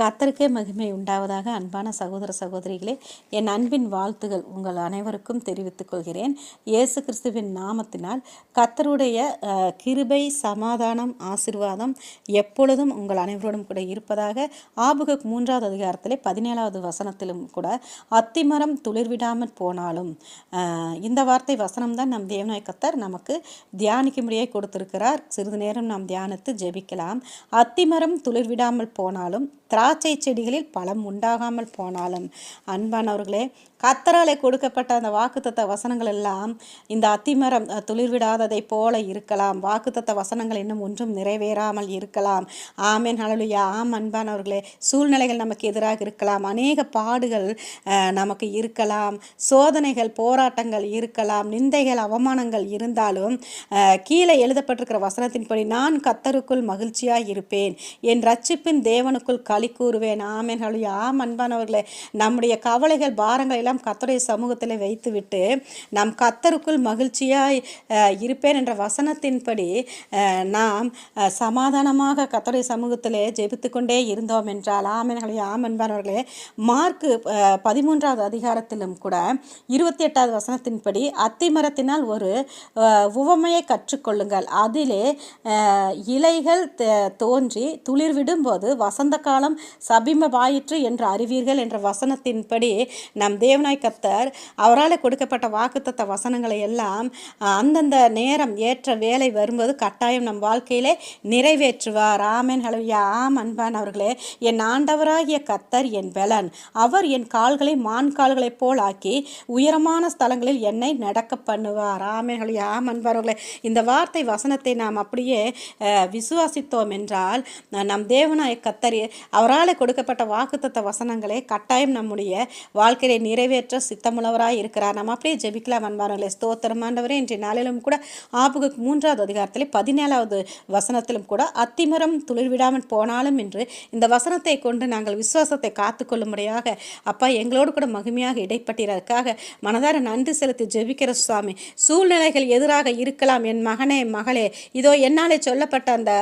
கத்தருக்கே மகிமை உண்டாவதாக அன்பான சகோதர சகோதரிகளே என் அன்பின் வாழ்த்துகள் உங்கள் அனைவருக்கும் தெரிவித்துக் கொள்கிறேன். இயேசு கிறிஸ்துவின் நாமத்தினால் கத்தருடைய கிருபை சமாதானம் ஆசிர்வாதம் எப்பொழுதும் உங்கள் அனைவரோடும் கூட இருப்பதாக ஆபுக மூன்றாவது அதிகாரத்திலே பதினேழாவது வசனத்திலும் கூட அத்திமரம் துளிர்விடாமல் போனாலும் இந்த வார்த்தை வசனம் தான் நம் தேவநாய் கத்தர் நமக்கு தியானிக்கும்படியே கொடுத்திருக்கிறார். சிறிது நேரம் நாம் தியானித்து ஜெபிக்கலாம். அத்திமரம் துளிர்விடாமல் போனாலும் திரா திராட்சை செடிகளில் பழம் உண்டாகாமல் போனாலும் அன்பானவர்களே கத்தராலே கொடுக்கப்பட்ட அந்த வாக்குத்தத்த வசனங்கள் எல்லாம் இந்த அத்திமரம் துளிர்விடாததை போல இருக்கலாம். வாக்குத்தத்த வசனங்கள் இன்னும் ஒன்றும் நிறைவேறாமல் இருக்கலாம். ஆமேன் ஹலலுயா ஆம் அன்பானவர்களே சூழ்நிலைகள் நமக்கு எதிராக இருக்கலாம். அநேக பாடுகள் நமக்கு இருக்கலாம். சோதனைகள் போராட்டங்கள் இருக்கலாம். நிந்தைகள் அவமானங்கள் இருந்தாலும் கீழே எழுதப்பட்டிருக்கிற வசனத்தின்படி நான் கத்தருக்குள் மகிழ்ச்சியாக இருப்பேன். என் ரட்சிப்பின் தேவனுக்குள் களி கூறுவேன். ஆமேன். ஹலலுயா ஆம் அன்பானவர்களே. நம்முடைய கவலைகள் பாரங்கள் எல்லாம் கத்தருடைய சமூகத்தில் வைத்துவிட்டு நாம் கத்தருக்குள் மகிழ்ச்சியாய் இருப்பேன் என்ற வசனத்தின்படி நாம் சமாதானமாக கத்தருடைய சமூகத்தில் ஜெபித்து கொண்டே இருந்தோம் என்றால் ஆமைகளே ஆம் அன்பானவர்களே. மார்க்கு பதிமூன்றாவது அதிகாரத்திலும் கூட இருபத்தி எட்டாவது வசனத்தின்படி அத்திமரத்தினால் ஒரு உவமையை கற்றுக்கொள்ளுங்கள். அதிலே இலைகள் தோன்றி துளிர்விடும் போது வசந்த காலம் சபிமபாயிற்று என்று அறிவீர்கள் என்ற வசனத்தின்படி நம் தேவன் தேவனாய் கத்தர் அவரால் கொடுக்கப்பட்ட வாக்குத்த வசனங்களை எல்லாம் அந்தந்த நேரம் ஏற்ற வேலை வரும்போது கட்டாயம் நம் வாழ்க்கையிலே நிறைவேற்றுவார். ஆமேன். ஹலவியா ஆம் அன்பான் அவர்களே என் ஆண்டவராகிய கத்தர் என் பலன். அவர் என் கால்களை மான் கால்களைப் போல் ஆக்கி உயரமான ஸ்தலங்களில் என்னை நடக்க பண்ணுவார். ஆமேன். ஹலவியா ஆம் அன்பார்களே இந்த வார்த்தை வசனத்தை நாம் அப்படியே விசுவாசித்தோம் என்றால் நம் தேவனாய கத்தர் அவரால் கொடுக்கப்பட்ட வாக்குத்த வசனங்களை கட்டாயம் நம்முடைய வாழ்க்கையை நிறைவேற்ற சித்தமுள்ளவராக இருக்கிறார். நம்ம அப்படியே ஜெபிக்கலாம் அன்பார்களே ஸ்தோத்திரமாண்டவரே இன்றைய நாளிலும் கூட ஆபுக மூன்றாவது அதிகாரத்தில் பதினேழாவது வசனத்திலும் கூட அத்திமரம் துளிர்விடாமல் போனாலும் என்று இந்த வசனத்தை கொண்டு நாங்கள் விசுவாசத்தை காத்துக்கொள்ளும்படியாக அப்பா எங்களோடு கூட மகிமையாக இடைப்பட்டிறதுக்காக மனதார நன்றி செலுத்தி ஜெபிக்கிற சுவாமி சூழ்நிலைகள் எதிராக இருக்கலாம். என் மகனே மகளே. இதோ என்னாலே சொல்லப்பட்ட அந்த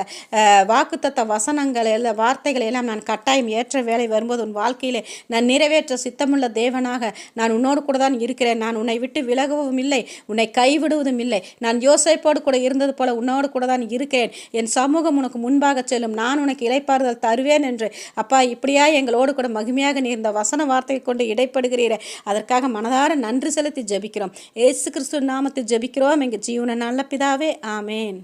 வாக்குத்தத்த வசனங்கள் எல்லாம் வார்த்தைகளை எல்லாம் நான் கட்டாயம் ஏற்ற வேலை வரும்போது உன் வாழ்க்கையிலே நான் நிறைவேற்ற சித்தமுள்ள தேவனாக நான் உன்னோடு கூட தான் இருக்கிறேன். நான் உன்னை விட்டு விலகவும் இல்லை. உன்னை கைவிடுவதும் இல்லை. நான் யோசிப்போடு கூட இருந்தது போல உன்னோடு கூட தான் இருக்கிறேன். என் சமூகம் உனக்கு முன்பாக செல்லும். நான் உனக்கு இலைப்பாறுதல் தருவேன் என்று. அப்பா இப்படியா எங்களோடு கூட மகிமையாக நீ இந்த வசன வார்த்தையை கொண்டு இடைப்படுகிறீரே. அதற்காக மனதார நன்றி செலுத்தி ஜபிக்கிறோம். ஏசு கிறிஸ்து நாமத்தில் ஜபிக்கிறோம். எங்கள் ஜீவன நல்ல பிதாவே. ஆமேன்.